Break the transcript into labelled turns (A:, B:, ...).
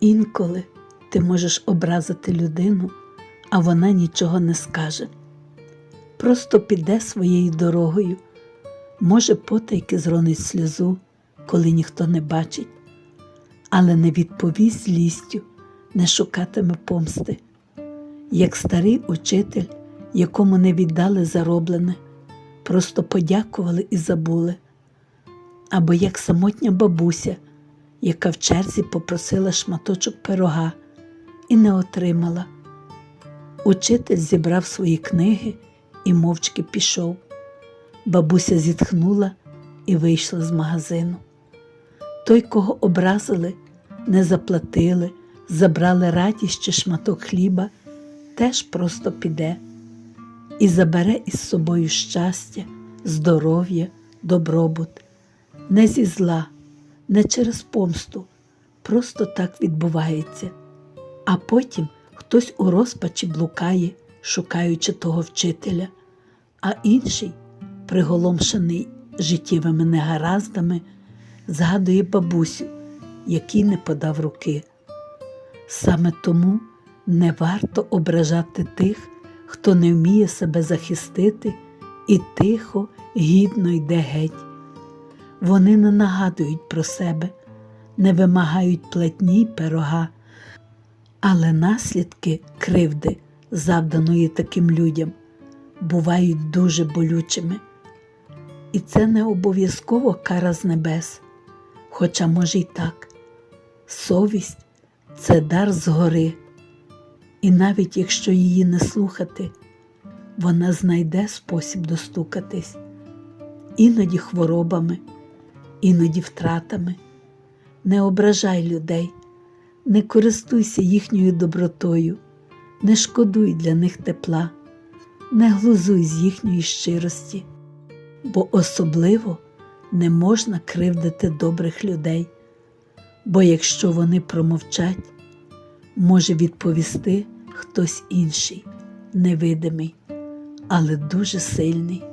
A: Інколи ти можеш образити людину, а вона нічого не скаже. Просто піде своєю дорогою, може, потайки зронить сльозу, коли ніхто не бачить, але не відповість злістю, не шукатиме помсти, як старий учитель, якому не віддали зароблене, просто подякували і забули, або як самотня бабуся, яка в черзі попросила шматочок пирога і не отримала. Учитель зібрав свої книги і мовчки пішов. Бабуся зітхнула і вийшла з магазину. Той, кого образили, не заплатили, забрали радість чи шматок хліба, теж просто піде і забере із собою щастя, здоров'я, добробут, не зі зла, не через помсту, просто так відбувається. А потім хтось у розпачі блукає, шукаючи того вчителя, а інший, приголомшений життєвими негараздами, згадує бабусю, який не подав руки. Саме тому не варто ображати тих, хто не вміє себе захистити і тихо, гідно йде геть. Вони не нагадують про себе, не вимагають платні пирога, але наслідки кривди, завданої таким людям, бувають дуже болючими. І це не обов'язково кара з небес, хоча може й так. Совість це дар згори, і навіть якщо її не слухати, вона знайде спосіб достукатись, іноді хворобами, іноді втратами. Не ображай людей, не користуйся їхньою добротою, не шкодуй для них тепла, не глузуй з їхньої щирості, бо особливо не можна кривдити добрих людей, бо якщо вони промовчать, може відповісти хтось інший, невидимий, але дуже сильний.